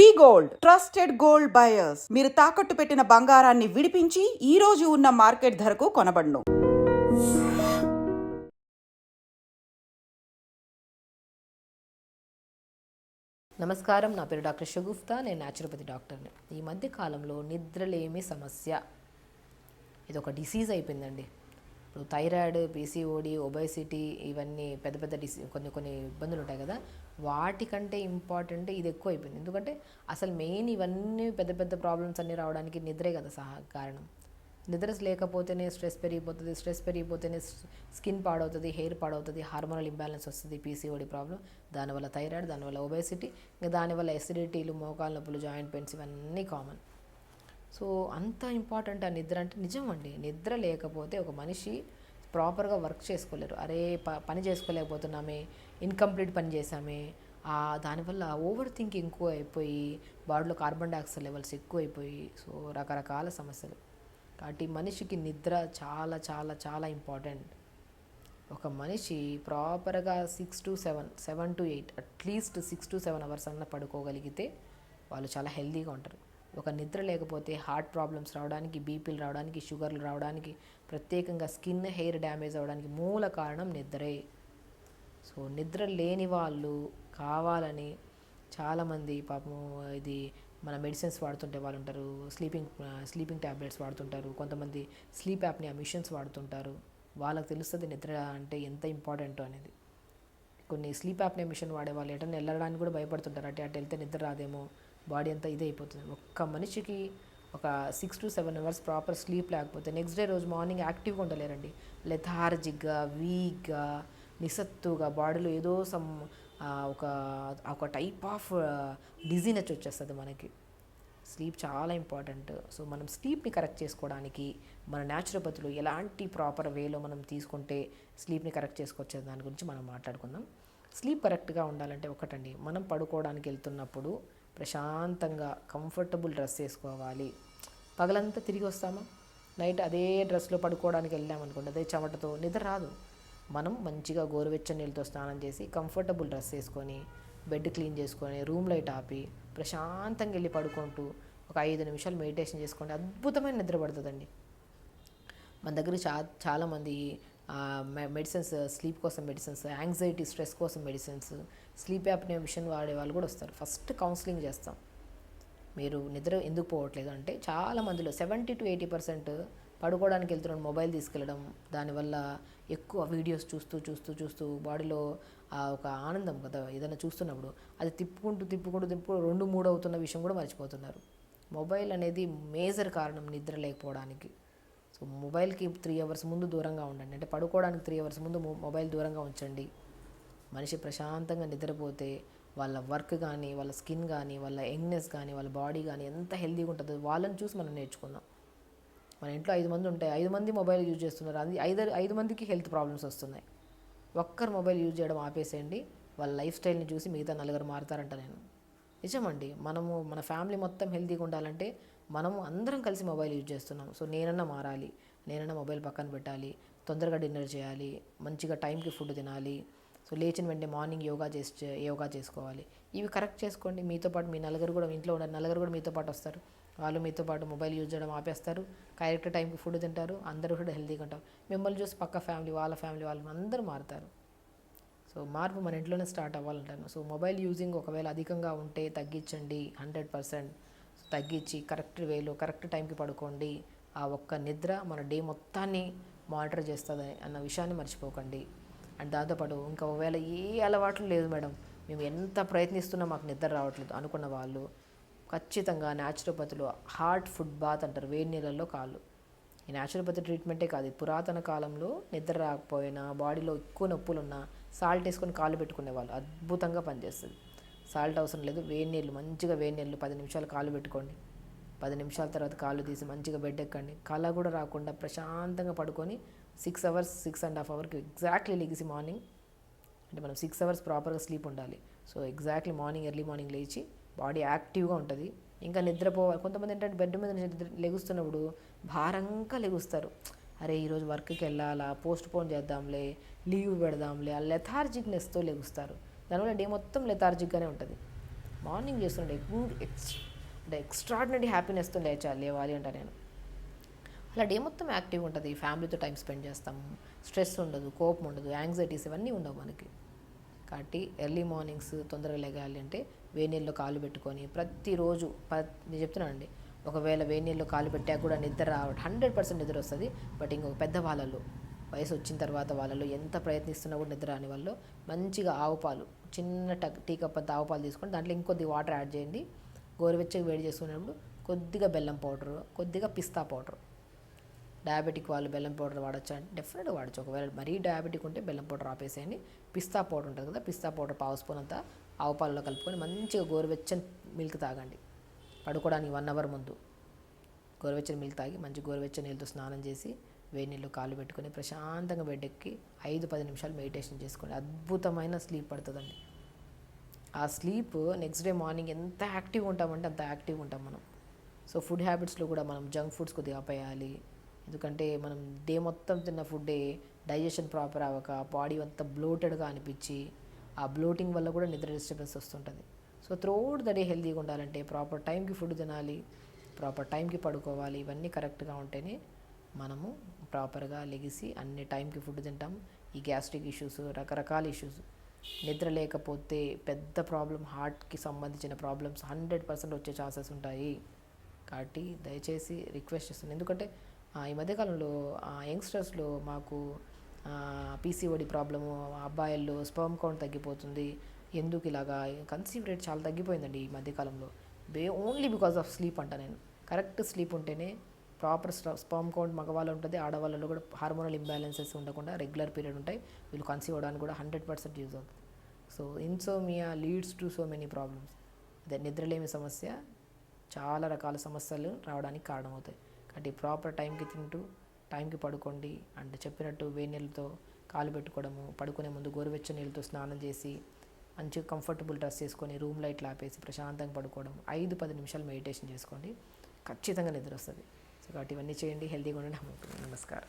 V gold. Trusted gold buyers. మీరు తాకట్టు పెట్టిన బంగారాన్ని విడిపించి ఈ రోజు ఉన్న మార్కెట్ ధరకు కొనబడను. నమస్కారం. నా పేరు డాక్టర్ షగుఫ్తా. నేను న్యాచురోపతి డాక్టర్ని ఈ మధ్య కాలంలో నిద్రలేమి సమస్య. ఇది ఒక డిసీజ్ అయిపోయిందండి. ఇప్పుడు థైరాయిడ్ పీసీఓడి ఒబైసిటీ ఇవన్నీ పెద్ద పెద్ద డిసీ కొన్ని కొన్ని ఇబ్బందులు ఉంటాయి కదా. వాటికంటే ఇంపార్టెంట్ ఇది ఎక్కువ అయిపోయింది ఎందుకంటే అసలు మెయిన్ ఇవన్నీ పెద్ద పెద్ద ప్రాబ్లమ్స్ అన్నీ రావడానికి నిద్రే కదా సహా కారణం. నిద్ర లేకపోతేనే స్ట్రెస్ పెరిగిపోతుంది స్ట్రెస్ పెరిగిపోతేనే స్కిన్ పాడవుతుంది హెయిర్ పాడవుతుంది హార్మోనల్ ఇంబ్యాలెన్స్ వస్తుంది పీసీఓడి ప్రాబ్లం దానివల్ల థైరాయిడ్ దానివల్ల ఒబేసిటీ ఇంకా దానివల్ల ఎసిడిటీలు మోకాలు నొప్పులు జాయింట్ పెయిన్స్ ఇవన్నీ కామన్ సో అంత ఇంపార్టెంట్ ఆ నిద్ర అంటే నిజం అండి. నిద్ర లేకపోతే ఒక మనిషి ప్రాపర్గా వర్క్ చేసుకోలేరు. అరే ప పని చేసుకోలేకపోతున్నామే ఇన్కంప్లీట్ పని చేసామే దానివల్ల ఓవర్ థింకింగ్ ఎక్కువ అయిపోయి బాడీలో కార్బన్ డైఆక్సైడ్ లెవెల్స్ ఎక్కువ అయిపోయి సో రకరకాల సమస్యలు. కాబట్టి మనిషికి నిద్ర చాలా చాలా చాలా ఇంపార్టెంట్. ఒక మనిషి ప్రాపర్గా six to seven seven to eight at least six to seven hours అన్న పడుకోగలిగితే వాళ్ళు చాలా హెల్తీగా ఉంటారు. ఒక నిద్ర లేకపోతే హార్ట్ ప్రాబ్లమ్స్ రావడానికి బీపీలు రావడానికి షుగర్లు రావడానికి ప్రత్యేకంగా స్కిన్ హెయిర్ డ్యామేజ్ అవ్వడానికి మూల కారణం నిద్రే. సో నిద్ర లేని వాళ్ళు కావాలని చాలామంది పాపం ఇది మన మెడిసిన్స్ వాడుతుంటే వాళ్ళు ఉంటారు స్లీపింగ్ స్లీపింగ్ ట్యాబ్లెట్స్ వాడుతుంటారు కొంతమంది స్లీప్ యాప్ని ఆ మిషన్స్ వాడుతుంటారు. వాళ్ళకి తెలుస్తుంది నిద్ర అంటే ఎంత ఇంపార్టెంటో అనేది. కొన్ని స్లీప్ యాప్నే మిషన్ వాడే వాళ్ళు ఎటన్నా వెళ్ళడానికి కూడా భయపడుతుంటారు. అటు అటు వెళ్తే నిద్ర రాదేమో బాడీ అంతా ఇదే అయిపోతుంది. ఒక్క మనిషికి ఒక six to seven hours proper sleep లేకపోతే నెక్స్ట్ డే రోజు మార్నింగ్ యాక్టివ్గా ఉండలేరండి. లెథార్జిక్గా వీక్గా నిస్సత్తుగా బాడీలో ఏదో సమ్ ఒక ఒక టైప్ ఆఫ్ డిజీనెస్ వచ్చేస్తుంది మనకి. స్లీప్ చాలా ఇంపార్టెంట్ సో మనం స్లీప్ని కరెక్ట్ చేసుకోవడానికి మన న్యాచురోపతిలో ఎలాంటి ప్రాపర్ వేలో మనం తీసుకుంటే స్లీప్ని కరెక్ట్ చేసుకొచ్చే దాని గురించి మనం మాట్లాడుకుందాం. స్లీప్ కరెక్ట్గా ఉండాలంటే ఒకటండి మనం పడుకోవడానికి వెళ్తున్నప్పుడు ప్రశాంతంగా కంఫర్టబుల్ డ్రెస్ వేసుకోవాలి. పగలంతా తిరిగి వస్తామా? నైట్ అదే డ్రెస్లో పడుకోవడానికి వెళ్ళామనుకోండి అదే చెమటతో నిద్ర రాదు. మనం మంచిగా గోరువెచ్చని నీళ్ళతో స్నానం చేసి కంఫర్టబుల్ డ్రెస్ వేసుకొని బెడ్ క్లీన్ చేసుకొని రూమ్ లైట్ ఆపి ప్రశాంతంగా వెళ్ళి పడుకుంటూ ఒక ఐదు నిమిషాలు మెడిటేషన్ చేసుకోండి. అద్భుతమైన నిద్ర పడుతుందండి. మన దగ్గర చా చాలామంది మెడిసిన్స్ స్లీప్ కోసం మెడిసిన్స్ యాంగ్జైటీ స్ట్రెస్ కోసం మెడిసిన్స్ స్లీప్ యాప్నే మిషన్ వాడే వాళ్ళు కూడా వస్తారు. ఫస్ట్ కౌన్సిలింగ్ చేస్తాం. మీరు నిద్ర ఎందుకు పోవట్లేదు అంటే చాలా మందిలో సెవెంటీ టు ఎయిటీ పర్సెంట్ పడుకోవడానికి వెళ్తున్నాడు మొబైల్ తీసుకెళ్ళడం దానివల్ల ఎక్కువ వీడియోస్ చూస్తూ చూస్తూ చూస్తూ బాడీలో ఆ ఒక ఆనందం కదా ఏదైనా చూస్తున్నప్పుడు. అది తిప్పుకుంటూ తిప్పుకుంటూ తిప్పుకుంటూ రెండు మూడు అవుతున్న విషయం కూడా మర్చిపోతున్నారు. మొబైల్ అనేది మేజర్ కారణం నిద్ర లేకపోవడానికి. సో మొబైల్కి త్రీ అవర్స్ ముందు దూరంగా ఉండండి. అంటే పడుకోవడానికి త్రీ అవర్స్ ముందు మొబైల్ దూరంగా ఉంచండి. మనిషి ప్రశాంతంగా నిద్రపోతే వాళ్ళ వర్క్ కానీ వాళ్ళ స్కిన్ కానీ వాళ్ళ యంగ్నెస్ కానీ వాళ్ళ బాడీ కానీ ఎంత హెల్తీగా ఉంటుందో వాళ్ళని చూసి మనం నేర్చుకుందాం. మన ఇంట్లో ఐదు మంది ఉంటాయి ఐదు మంది మొబైల్ యూజ్ చేస్తున్నారు. అది ఐదు ఐదు మందికి హెల్త్ ప్రాబ్లమ్స్ వస్తున్నాయి. ఒక్కరు మొబైల్ యూజ్ చేయడం ఆపేసేయండి. వాళ్ళ లైఫ్ స్టైల్ని చూసి మిగతా నలుగురు మారుతారంట నేను. నిజమండి. మనము మన ఫ్యామిలీ మొత్తం హెల్తీగా ఉండాలంటే మనము అందరం కలిసి మొబైల్ యూజ్ చేస్తున్నాం. సో నేనన్నా మారాలి. నేనన్నా మొబైల్ పక్కన పెట్టాలి. తొందరగా డిన్నర్ చేయాలి. మంచిగా టైంకి ఫుడ్ తినాలి. సో లేచిన వెంటనే మార్నింగ్ యోగా చేసి యోగా చేసుకోవాలి. ఇవి కరెక్ట్ చేసుకోండి. మీతో పాటు మీ నలుగురు కూడా ఇంట్లో ఉన్న నలుగురు కూడా మీతో పాటు వస్తారు. వాళ్ళు మీతో పాటు మొబైల్ యూజ్ చేయడం ఆపేస్తారు. కరెక్ట్ టైంకి ఫుడ్ తింటారు. అందరూ కూడా హెల్తీగా ఉంటారు. మిమ్మల్ని చూసి పక్క ఫ్యామిలీ వాళ్ళ ఫ్యామిలీ వాళ్ళు అందరూ మారుతారు. సో మార్పు మన ఇంట్లోనే స్టార్ట్ అవ్వాలంటాను. సో మొబైల్ యూజింగ్ ఒకవేళ అధికంగా ఉంటే తగ్గించండి. Hundred percent. తగ్గించి కరెక్ట్ వేలో కరెక్ట్ టైంకి పడుకోండి. ఆ ఒక్క నిద్ర మన డే మొత్తాన్ని మానిటర్ చేస్తుంది అన్న విషయాన్ని మర్చిపోకండి. అండ్ దాంతోపాటు ఇంకా ఒకవేళ ఏ అలవాట్లు లేదు మేడం మేము ఎంత ప్రయత్నిస్తున్నా మాకు నిద్ర రావట్లేదు అనుకున్న వాళ్ళు ఖచ్చితంగా న్యాచురోపతిలో హార్ట్ ఫుడ్ బాత్ అంటారు వేడి నీళ్ళల్లో కాళ్ళు. ఈ న్యాచురోపతి ట్రీట్మెంటే కాదు పురాతన కాలంలో నిద్ర రాకపోయినా బాడీలో ఎక్కువ నొప్పులు ఉన్నా సాల్ట్ వేసుకొని కాళ్ళు పెట్టుకునే వాళ్ళు అద్భుతంగా పనిచేస్తుంది. సాల్ట్ అవసరం లేదు వేడి నీళ్ళు మంచిగా వేడి నీళ్ళు పది నిమిషాలు కాళ్ళు పెట్టుకోండి. పది నిమిషాల తర్వాత కాళ్ళు తీసి మంచిగా బెడ్ ఎక్కండి. కళ కూడా రాకుండా ప్రశాంతంగా పడుకొని six hours six and half అవర్కి exactly లెగిసి మార్నింగ్ అంటే మనం సిక్స్ అవర్స్ ప్రాపర్గా స్లీప్ ఉండాలి. So exactly morning early morning లేచి బాడీ యాక్టివ్గా ఉంటుంది. ఇంకా నిద్రపోవాలి కొంతమంది ఏంటంటే బెడ్ మీద నిద్ర లెగుస్తున్నప్పుడు భారంగా లెగుస్తారు. అరే ఈరోజు వర్క్కి వెళ్ళాలా? పోస్ట్ పోన్ చేద్దాంలే లీవ్ పెడదాంలే ఆ లెథార్జిక్నెస్తో లెగుస్తారు. దానివల్ల డే మొత్తం లెథార్జిక్గానే ఉంటుంది. మార్నింగ్ చేస్తుండే ఎక్స్ అంటే ఎక్స్ట్రాడినరీ హ్యాపీనెస్తో లేచాలి లేవాలి అంట నేను. అలా డే మొత్తం యాక్టివ్ ఉంటుంది. ఫ్యామిలీతో టైం స్పెండ్ చేస్తాము స్ట్రెస్ ఉండదు కోపం ఉండదు యాంగ్జైటీస్ ఇవన్నీ ఉండవు మనకి. కాబట్టి ఎర్లీ మార్నింగ్స్ తొందరగా లేగాలి అంటే వేడి నీళ్ళలో కాలు పెట్టుకొని ప్రతిరోజు ప నేను చెప్తున్నానండి. ఒకవేళ వేడి నీళ్ళలో కాలు పెట్టాక కూడా నిద్ర రావడం హండ్రెడ్ పర్సెంట్ నిద్ర వస్తుంది. బట్ ఇంకొక పెద్ద వాళ్ళలో వయసు వచ్చిన తర్వాత వాళ్ళలో ఎంత ప్రయత్నిస్తున్నా కూడా నిద్ర రాని వాళ్ళు మంచిగా ఆవు పాలు చిన్న టక్ టీ కప్ అంత ఆవు పాలు తీసుకొని దాంట్లో ఇంకొద్ది వాటర్ యాడ్ చేయండి. గోరువెచ్చగా వేడి చేసుకునేటప్పుడు కొద్దిగా బెల్లం పౌడరు కొద్దిగా పిస్తా పౌడర్. డయాబెటిక్ వాళ్ళు బెల్లం పౌడర్ వాడచ్చు అంటే డెఫినెట్గా వాడచ్చు. ఒకవేళ మరీ డయాబెటిక్ ఉంటే బెల్లం పౌడర్ ఆపేసేయండి. పిస్తా పౌడర్ ఉంటుంది కదా పిస్తా పౌడర్ పావు స్పూన్ అంతా ఆవు పాలలో కలుపుకొని మంచిగా గోరువెచ్చని మిల్క్ తాగండి. పడుకోవడానికి వన్ అవర్ ముందు. గోరువెచ్చని మిల్క్ తాగి మంచి గోరువెచ్చని నీళ్ళతో స్నానం చేసి వేడి నీళ్ళు కాళ్ళు పెట్టుకొని ప్రశాంతంగా బెడ్డెక్కి ఐదు పది నిమిషాలు మెడిటేషన్ చేసుకోండి. అద్భుతమైన స్లీప్ పడుతుందండి. ఆ స్లీప్ నెక్స్ట్ డే మార్నింగ్ ఎంత యాక్టివ్ ఉంటామంటే అంత యాక్టివ్ ఉంటాం మనం. సో ఫుడ్ హ్యాబిట్స్లో కూడా మనం జంక్ ఫుడ్స్ కొద్దిగా ఆపేయాలి. ఎందుకంటే మనం డే మొత్తం తిన్న ఫుడ్డే డైజెషన్ ప్రాపర్ అవ్వక బాడీ అంతా బ్లోటెడ్గా అనిపించి ఆ బ్లోటింగ్ వల్ల కూడా నిద్ర డిస్టర్బెన్స్ వస్తుంటుంది. సో త్రోడ్ ద డే హెల్తీగా ఉండాలంటే ప్రాపర్ టైంకి ఫుడ్ తినాలి ప్రాపర్ టైంకి పడుకోవాలి ఇవన్నీ కరెక్ట్గా ఉంటేనే మనము ప్రాపర్గా లెగిసి అన్ని టైంకి ఫుడ్ తింటాం. ఈ గ్యాస్ట్రిక్ ఇష్యూస్ రకరకాల ఇష్యూస్. నిద్ర లేకపోతే పెద్ద ప్రాబ్లం హార్ట్కి సంబంధించిన ప్రాబ్లమ్స్ హండ్రెడ్ పర్సెంట్ వచ్చే ఛాన్సెస్ ఉంటాయి. కాబట్టి దయచేసి రిక్వెస్ట్ చేస్తున్నాను. ఎందుకంటే ఈ మధ్యకాలంలో యంగ్స్టర్స్లో మాకు పీసీఓడి ప్రాబ్లము అబ్బాయిల్లో స్పర్మ్ కౌంట్ తగ్గిపోతుంది. ఎందుకు ఇలాగా? కన్సీవ్ రేట్ చాలా తగ్గిపోయిందండి ఈ మధ్యకాలంలో. Be only because of sleep అంట నేను. కరెక్ట్ స్లీప్ ఉంటేనే ప్రాపర్ స్పర్మ్ కౌంట్ మగవాళ్ళు ఉంటుంది ఆడవాళ్ళలో కూడా హార్మోనల్ ఇంబ్యాలెన్సెస్ ఉండకుండా రెగ్యులర్ పీరియడ్ ఉంటాయి. వీళ్ళు కన్సీవ్ అవ్వడానికి కూడా హండ్రెడ్ పర్సెంట్ యూజ్ అవుతుంది. So insomnia leads to so many problems. అదే నిద్రలేమి సమస్య చాలా రకాల సమస్యలు రావడానికి కారణమవుతాయి. కాబట్టి ప్రాపర్ టైంకి తింటూ టైంకి పడుకోండి అండ్ చెప్పినట్టు వేడి నీళ్ళతో కాలు పెట్టుకోవడము పడుకునే ముందు గోరువెచ్చని నీళ్ళతో స్నానం చేసి మంచిగా కంఫర్టబుల్ డ్రెస్ చేసుకొని రూమ్ లైట్లు ఆపేసి ప్రశాంతంగా పడుకోవడం ఐదు పది నిమిషాలు మెడిటేషన్ చేసుకోండి. ఖచ్చితంగా నిద్ర వస్తుంది. సో కాబట్టి ఇవన్నీ చేయండి. హెల్తీగా ఉండండి. నమస్కారం.